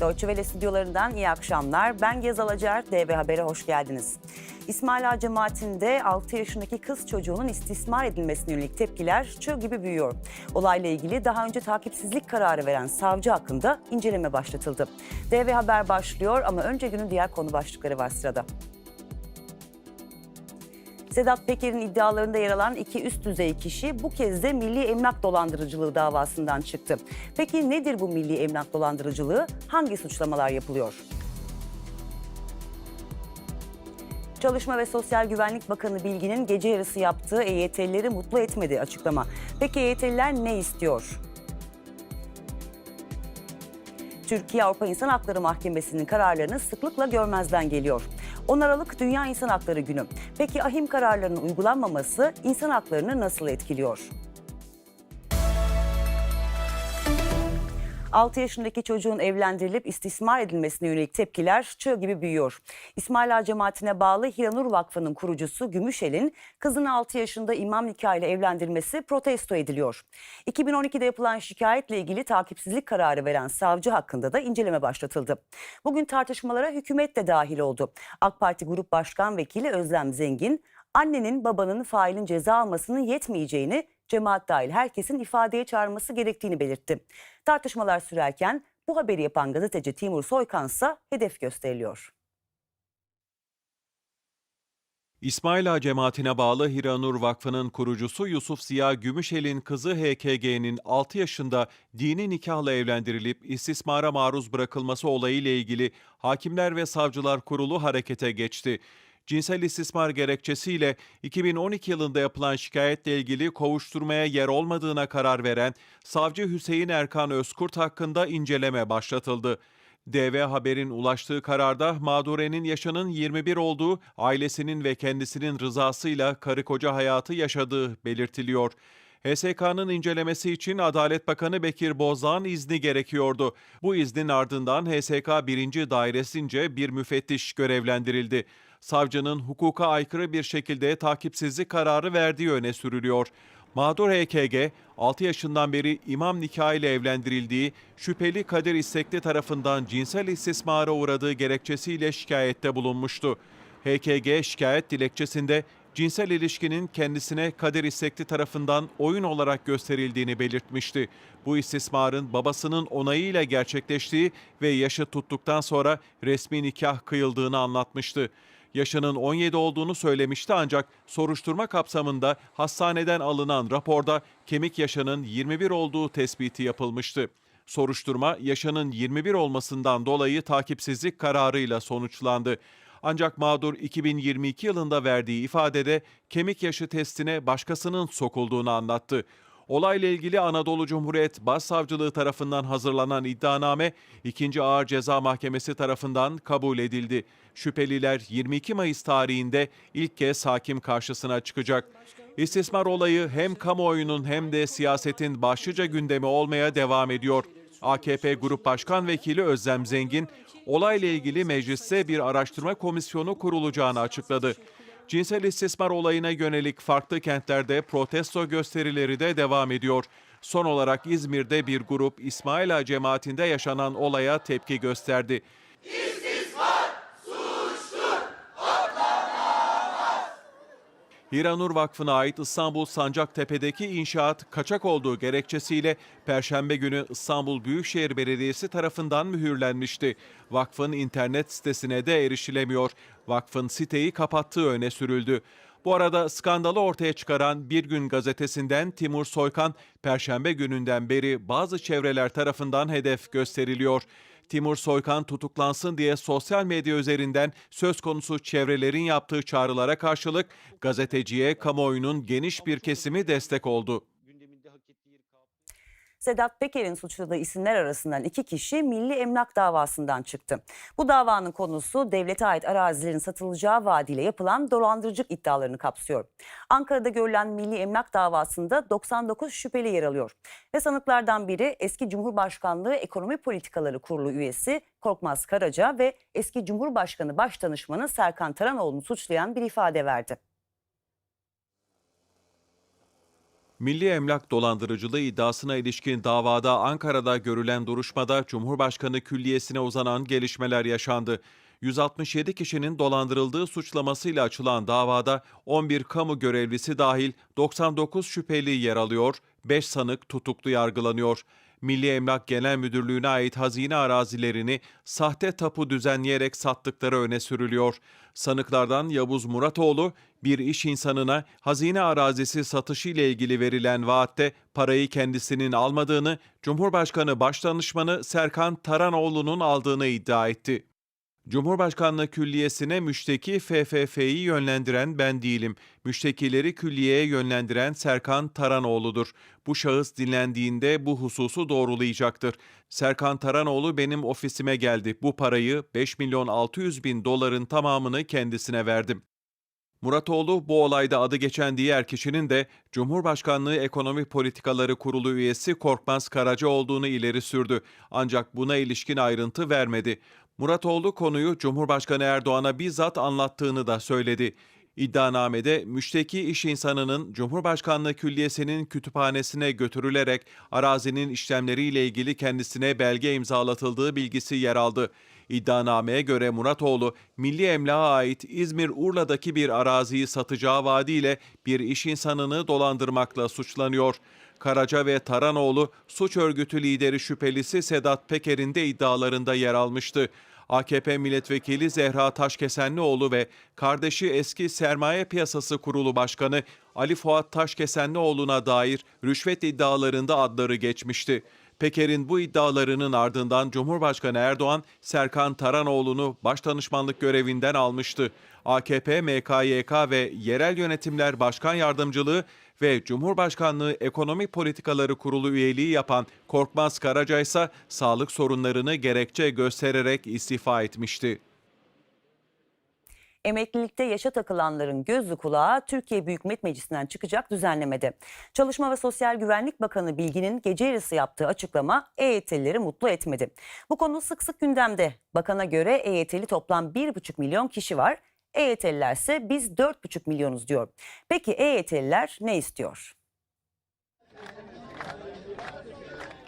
Deutsche Welle stüdyolarından iyi akşamlar. Ben Gezal Acar, DV Haber'e hoş geldiniz. İsmail Ağa cemaatinde 6 yaşındaki kız çocuğunun istismar edilmesine yönelik tepkiler çığ gibi büyüyor. Olayla ilgili daha önce takipsizlik kararı veren savcı hakkında inceleme başlatıldı. DV Haber başlıyor ama önce günün diğer konu başlıkları var sırada. Sedat Peker'in iddialarında yer alan iki üst düzey kişi bu kez de milli emlak dolandırıcılığı davasından çıktı. Peki nedir bu milli emlak dolandırıcılığı? Hangi suçlamalar yapılıyor? Çalışma ve Sosyal Güvenlik Bakanı Bilgin'in gece yarısı yaptığı EYT'lileri mutlu etmedi açıklama. Peki EYT'liler ne istiyor? Türkiye Avrupa İnsan Hakları Mahkemesi'nin kararlarını sıklıkla görmezden geliyor. 10 Aralık Dünya İnsan Hakları Günü. Peki ahim kararlarının uygulanmaması insan haklarını nasıl etkiliyor? 6 yaşındaki çocuğun evlendirilip istismar edilmesine yönelik tepkiler çığ gibi büyüyor. İsmail Ağa cemaatine bağlı Hiranur Vakfı'nın kurucusu Gümüşel'in kızını 6 yaşında imam nikahıyla evlendirmesi protesto ediliyor. 2012'de yapılan şikayetle ilgili takipsizlik kararı veren savcı hakkında da inceleme başlatıldı. Bugün tartışmalara hükümet de dahil oldu. AK Parti Grup Başkan Vekili Özlem Zengin, annenin babanın failin ceza almasının yetmeyeceğini cemaat dahil herkesin ifadeye çağırması gerektiğini belirtti. Tartışmalar sürerken bu haberi yapan gazeteci Timur Soykansa hedef gösteriliyor. İsmail Ağa cemaatine bağlı Hiranur Vakfı'nın kurucusu Yusuf Ziya Gümüşel'in kızı HKG'nin 6 yaşında dini nikahla evlendirilip istismara maruz bırakılması olayıyla ilgili Hakimler ve Savcılar Kurulu harekete geçti. Cinsel istismar gerekçesiyle 2012 yılında yapılan şikayetle ilgili kovuşturmaya yer olmadığına karar veren savcı Hüseyin Erkan Özkurt hakkında inceleme başlatıldı. DV Haber'in ulaştığı kararda mağdurenin yaşının 21 olduğu, ailesinin ve kendisinin rızasıyla karı koca hayatı yaşadığı belirtiliyor. HSK'nın incelemesi için Adalet Bakanı Bekir Bozdağ'ın izni gerekiyordu. Bu iznin ardından HSK 1. Dairesince bir müfettiş görevlendirildi. Savcının hukuka aykırı bir şekilde takipsizlik kararı verdiği öne sürülüyor. Mağdur HKG, 6 yaşından beri imam nikahıyla evlendirildiği şüpheli Kadir İstekli tarafından cinsel istismara uğradığı gerekçesiyle şikayette bulunmuştu. HKG şikayet dilekçesinde cinsel ilişkinin kendisine Kadir İstekli tarafından oyun olarak gösterildiğini belirtmişti. Bu istismarın babasının onayıyla gerçekleştiği ve yaşı tuttuktan sonra resmi nikah kıyıldığını anlatmıştı yaşının 17 olduğunu söylemişti ancak soruşturma kapsamında hastaneden alınan raporda kemik yaşının 21 olduğu tespiti yapılmıştı. Soruşturma yaşının 21 olmasından dolayı takipsizlik kararıyla sonuçlandı. Ancak mağdur 2022 yılında verdiği ifadede kemik yaşı testine başkasının sokulduğunu anlattı. Olayla ilgili Anadolu Cumhuriyet Başsavcılığı tarafından hazırlanan iddianame 2. Ağır Ceza Mahkemesi tarafından kabul edildi. Şüpheliler 22 Mayıs tarihinde ilk kez hakim karşısına çıkacak. İstismar olayı hem kamuoyunun hem de siyasetin başlıca gündemi olmaya devam ediyor. AKP Grup Başkan Vekili Özlem Zengin, olayla ilgili mecliste bir araştırma komisyonu kurulacağını açıkladı. Cinsel istismar olayına yönelik farklı kentlerde protesto gösterileri de devam ediyor. Son olarak İzmir'de bir grup İsmail Ağa cemaatinde yaşanan olaya tepki gösterdi. Hiranur Vakfı'na ait İstanbul Sancaktepe'deki inşaat kaçak olduğu gerekçesiyle Perşembe günü İstanbul Büyükşehir Belediyesi tarafından mühürlenmişti. Vakfın internet sitesine de erişilemiyor. Vakfın siteyi kapattığı öne sürüldü. Bu arada skandalı ortaya çıkaran Bir Gün gazetesinden Timur Soykan, Perşembe gününden beri bazı çevreler tarafından hedef gösteriliyor. Timur Soykan tutuklansın diye sosyal medya üzerinden söz konusu çevrelerin yaptığı çağrılara karşılık gazeteciye kamuoyunun geniş bir kesimi destek oldu. Sedat Peker'in suçladığı isimler arasından iki kişi milli emlak davasından çıktı. Bu davanın konusu devlete ait arazilerin satılacağı vaadiyle yapılan dolandırıcılık iddialarını kapsıyor. Ankara'da görülen milli emlak davasında 99 şüpheli yer alıyor. Ve sanıklardan biri eski Cumhurbaşkanlığı Ekonomi Politikaları Kurulu üyesi Korkmaz Karaca ve eski Cumhurbaşkanı Başdanışmanı Serkan Taranoğlu'nu suçlayan bir ifade verdi. Milli emlak dolandırıcılığı iddiasına ilişkin davada Ankara'da görülen duruşmada Cumhurbaşkanı Külliyesi'ne uzanan gelişmeler yaşandı. 167 kişinin dolandırıldığı suçlamasıyla açılan davada 11 kamu görevlisi dahil 99 şüpheli yer alıyor, 5 sanık tutuklu yargılanıyor. Milli Emlak Genel Müdürlüğü'ne ait hazine arazilerini sahte tapu düzenleyerek sattıkları öne sürülüyor. Sanıklardan Yavuz Muratoğlu, bir iş insanına hazine arazisi satışı ile ilgili verilen vaatte parayı kendisinin almadığını, Cumhurbaşkanı Başdanışmanı Serkan Taranoğlu'nun aldığını iddia etti. Cumhurbaşkanlığı Külliyesi'ne müşteki FFF'yi yönlendiren ben değilim. Müştekileri külliyeye yönlendiren Serkan Taranoğlu'dur. Bu şahıs dinlendiğinde bu hususu doğrulayacaktır. Serkan Taranoğlu benim ofisime geldi. Bu parayı 5 milyon 600 bin doların tamamını kendisine verdim. Muratoğlu bu olayda adı geçen diğer kişinin de Cumhurbaşkanlığı Ekonomi Politikaları Kurulu üyesi Korkmaz Karaca olduğunu ileri sürdü. Ancak buna ilişkin ayrıntı vermedi. Muratoğlu konuyu Cumhurbaşkanı Erdoğan'a bizzat anlattığını da söyledi. İddianamede müşteki iş insanının Cumhurbaşkanlığı Külliyesi'nin kütüphanesine götürülerek arazinin işlemleriyle ilgili kendisine belge imzalatıldığı bilgisi yer aldı. İddianameye göre Muratoğlu, Milli Emlak'a ait İzmir Urla'daki bir araziyi satacağı vaadiyle bir iş insanını dolandırmakla suçlanıyor. Karaca ve Taranoğlu suç örgütü lideri şüphelisi Sedat Peker'in de iddialarında yer almıştı. AKP milletvekili Zehra Taşkesenlioğlu ve kardeşi eski Sermaye Piyasası Kurulu Başkanı Ali Fuat Taşkesenlioğlu'na dair rüşvet iddialarında adları geçmişti. Peker'in bu iddialarının ardından Cumhurbaşkanı Erdoğan, Serkan Taranoğlu'nu başdanışmanlık görevinden almıştı. AKP, MKYK ve Yerel Yönetimler Başkan Yardımcılığı ve Cumhurbaşkanlığı Ekonomi Politikaları Kurulu üyeliği yapan Korkmaz Karaca ise sağlık sorunlarını gerekçe göstererek istifa etmişti. Emeklilikte yaşa takılanların gözü kulağı Türkiye Büyük Millet Meclisi'nden çıkacak düzenlemede. Çalışma ve Sosyal Güvenlik Bakanı Bilgin'in gece yarısı yaptığı açıklama EYT'lileri mutlu etmedi. Bu konu sık sık gündemde. Bakana göre EYT'li toplam 1,5 milyon kişi var. EYT'liler ise biz 4,5 milyonuz diyor. Peki EYT'liler ne istiyor?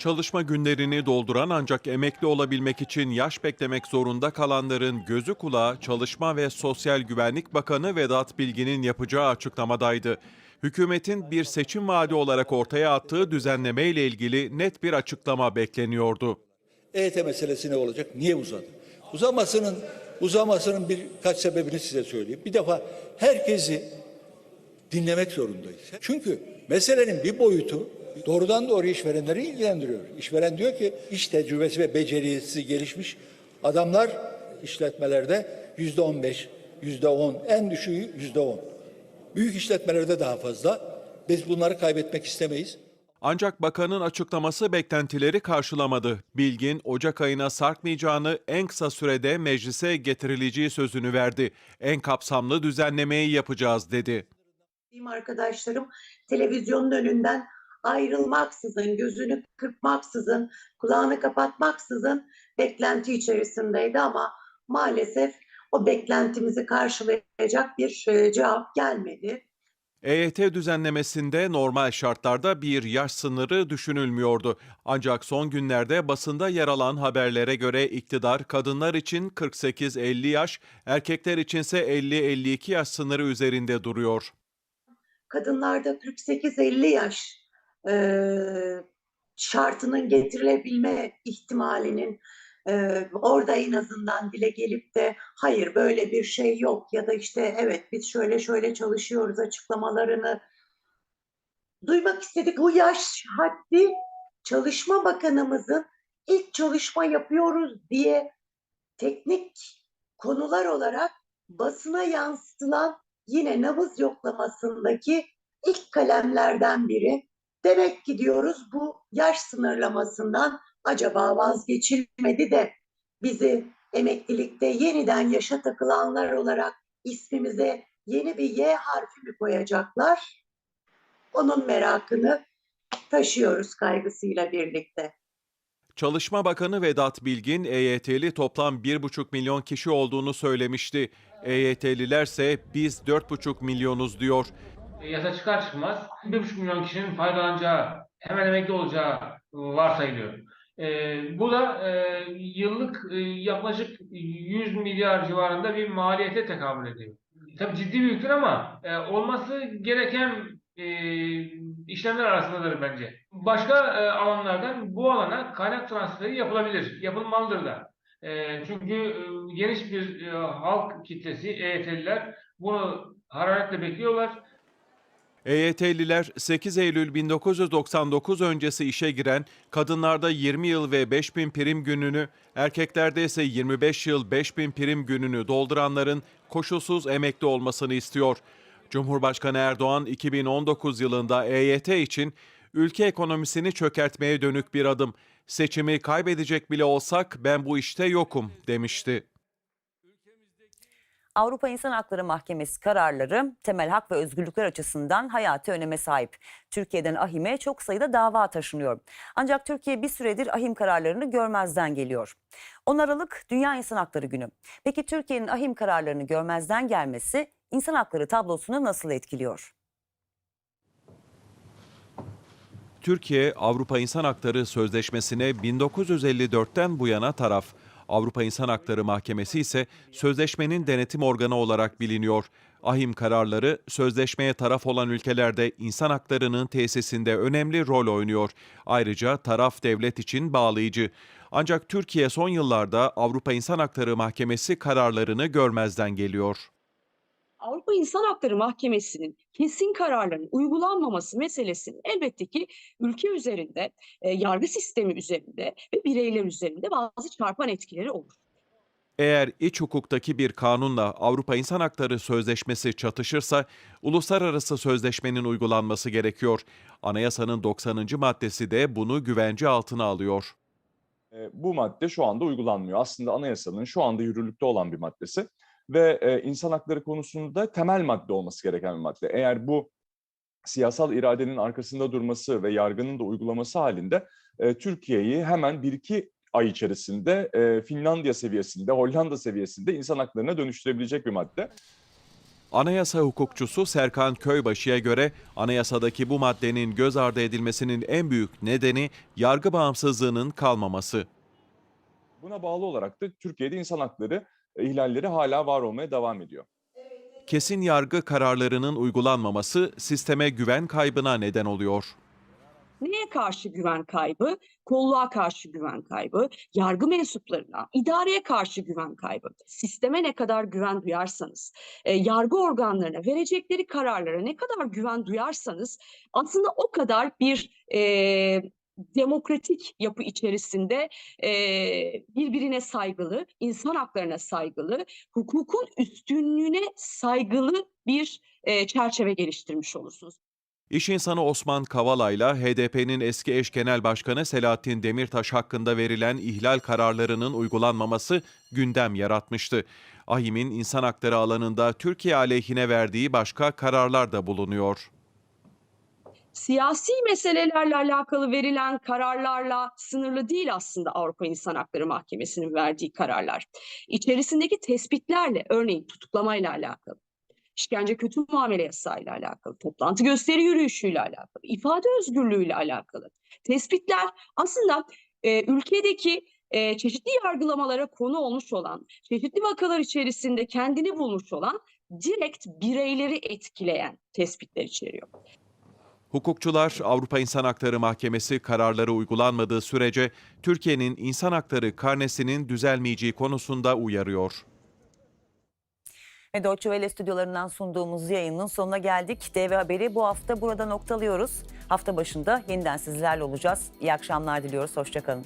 Çalışma günlerini dolduran ancak emekli olabilmek için yaş beklemek zorunda kalanların gözü kulağı Çalışma ve Sosyal Güvenlik Bakanı Vedat Bilgin'in yapacağı açıklamadaydı. Hükümetin bir seçim vaadi olarak ortaya attığı düzenleme ile ilgili net bir açıklama bekleniyordu. EYT meselesi ne olacak? Niye uzadı? Uzamasının uzamasının birkaç sebebini size söyleyeyim. Bir defa herkesi dinlemek zorundayız. Çünkü meselenin bir boyutu doğrudan doğru işverenleri ilgilendiriyor. İşveren diyor ki iş tecrübesi ve becerisi gelişmiş adamlar işletmelerde yüzde on beş, yüzde on, en düşüğü yüzde on. Büyük işletmelerde daha fazla. Biz bunları kaybetmek istemeyiz. Ancak bakanın açıklaması beklentileri karşılamadı. Bilgin Ocak ayına sarkmayacağını en kısa sürede meclise getirileceği sözünü verdi. En kapsamlı düzenlemeyi yapacağız dedi. Arkadaşlarım televizyonun önünden ayrılmaksızın, gözünü kırpmaksızın, kulağını kapatmaksızın beklenti içerisindeydi ama maalesef o beklentimizi karşılayacak bir cevap gelmedi. EYT düzenlemesinde normal şartlarda bir yaş sınırı düşünülmüyordu. Ancak son günlerde basında yer alan haberlere göre iktidar kadınlar için 48-50 yaş, erkekler içinse 50-52 yaş sınırı üzerinde duruyor. Kadınlarda 48-50 yaş e, şartının getirilebilme ihtimalinin e, orada en azından dile gelip de hayır böyle bir şey yok ya da işte evet biz şöyle şöyle çalışıyoruz açıklamalarını duymak istedik. Bu yaş haddi Çalışma Bakanımızın ilk çalışma yapıyoruz diye teknik konular olarak basına yansıtılan yine nabız yoklamasındaki ilk kalemlerden biri. Demek ki diyoruz bu yaş sınırlamasından acaba vazgeçilmedi de bizi emeklilikte yeniden yaşa takılanlar olarak ismimize yeni bir Y harfi mi koyacaklar? Onun merakını taşıyoruz kaygısıyla birlikte. Çalışma Bakanı Vedat Bilgin, EYT'li toplam 1,5 milyon kişi olduğunu söylemişti. EYT'lilerse biz 4,5 milyonuz diyor. E, yasa çıkar çıkmaz 1,5 milyon kişinin faydalanacağı, hemen emekli olacağı varsayılıyor. E, bu da e, yıllık e, yaklaşık 100 milyar civarında bir maliyete tekabül ediyor. Tabii ciddi bir yüktür ama e, olması gereken e, işlemler arasındadır bence. Başka e, alanlardan bu alana kaynak transferi yapılabilir, yapılmalıdır da. E, çünkü e, geniş bir e, halk kitlesi, EYT'liler bunu hararetle bekliyorlar. EYT'liler 8 Eylül 1999 öncesi işe giren kadınlarda 20 yıl ve 5000 prim gününü, erkeklerde ise 25 yıl 5000 prim gününü dolduranların koşulsuz emekli olmasını istiyor. Cumhurbaşkanı Erdoğan 2019 yılında EYT için ülke ekonomisini çökertmeye dönük bir adım. Seçimi kaybedecek bile olsak ben bu işte yokum demişti. Avrupa İnsan Hakları Mahkemesi kararları temel hak ve özgürlükler açısından hayati öneme sahip. Türkiye'den AHİM'e çok sayıda dava taşınıyor. Ancak Türkiye bir süredir AHİM kararlarını görmezden geliyor. 10 Aralık Dünya İnsan Hakları Günü. Peki Türkiye'nin AHİM kararlarını görmezden gelmesi insan hakları tablosunu nasıl etkiliyor? Türkiye, Avrupa İnsan Hakları Sözleşmesi'ne 1954'ten bu yana taraf. Avrupa İnsan Hakları Mahkemesi ise sözleşmenin denetim organı olarak biliniyor. Ahim kararları sözleşmeye taraf olan ülkelerde insan haklarının tesisinde önemli rol oynuyor. Ayrıca taraf devlet için bağlayıcı. Ancak Türkiye son yıllarda Avrupa İnsan Hakları Mahkemesi kararlarını görmezden geliyor. Avrupa İnsan Hakları Mahkemesi'nin kesin kararların uygulanmaması meselesinin elbette ki ülke üzerinde, e, yargı sistemi üzerinde ve bireyler üzerinde bazı çarpan etkileri olur. Eğer iç hukuktaki bir kanunla Avrupa İnsan Hakları Sözleşmesi çatışırsa uluslararası sözleşmenin uygulanması gerekiyor. Anayasanın 90. maddesi de bunu güvence altına alıyor. E, bu madde şu anda uygulanmıyor. Aslında anayasanın şu anda yürürlükte olan bir maddesi ve e, insan hakları konusunda temel madde olması gereken bir madde. Eğer bu siyasal iradenin arkasında durması ve yargının da uygulaması halinde e, Türkiye'yi hemen bir iki ay içerisinde e, Finlandiya seviyesinde, Hollanda seviyesinde insan haklarına dönüştürebilecek bir madde. Anayasa hukukçusu Serkan Köybaşı'ya göre anayasadaki bu maddenin göz ardı edilmesinin en büyük nedeni yargı bağımsızlığının kalmaması. Buna bağlı olarak da Türkiye'de insan hakları ihlalleri hala var olmaya devam ediyor. Kesin yargı kararlarının uygulanmaması sisteme güven kaybına neden oluyor. Neye karşı güven kaybı? Kolluğa karşı güven kaybı, yargı mensuplarına, idareye karşı güven kaybı. Sisteme ne kadar güven duyarsanız, e, yargı organlarına verecekleri kararlara ne kadar güven duyarsanız aslında o kadar bir e, demokratik yapı içerisinde e, birbirine saygılı, insan haklarına saygılı, hukukun üstünlüğüne saygılı bir e, çerçeve geliştirmiş olursunuz. İş insanı Osman Kavala'yla HDP'nin eski eş genel başkanı Selahattin Demirtaş hakkında verilen ihlal kararlarının uygulanmaması gündem yaratmıştı. AHİM'in insan hakları alanında Türkiye aleyhine verdiği başka kararlar da bulunuyor. Siyasi meselelerle alakalı verilen kararlarla sınırlı değil aslında Avrupa İnsan Hakları Mahkemesi'nin verdiği kararlar. İçerisindeki tespitlerle örneğin tutuklamayla alakalı, işkence kötü muamele yasağıyla alakalı, toplantı gösteri yürüyüşüyle alakalı, ifade özgürlüğüyle alakalı tespitler aslında e, ülkedeki e, çeşitli yargılamalara konu olmuş olan, çeşitli vakalar içerisinde kendini bulmuş olan direkt bireyleri etkileyen tespitler içeriyor. Hukukçular Avrupa İnsan Hakları Mahkemesi kararları uygulanmadığı sürece Türkiye'nin insan hakları karnesinin düzelmeyeceği konusunda uyarıyor. Ve Deutsche stüdyolarından sunduğumuz yayının sonuna geldik. DV Haber'i bu hafta burada noktalıyoruz. Hafta başında yeniden sizlerle olacağız. İyi akşamlar diliyoruz. Hoşçakalın.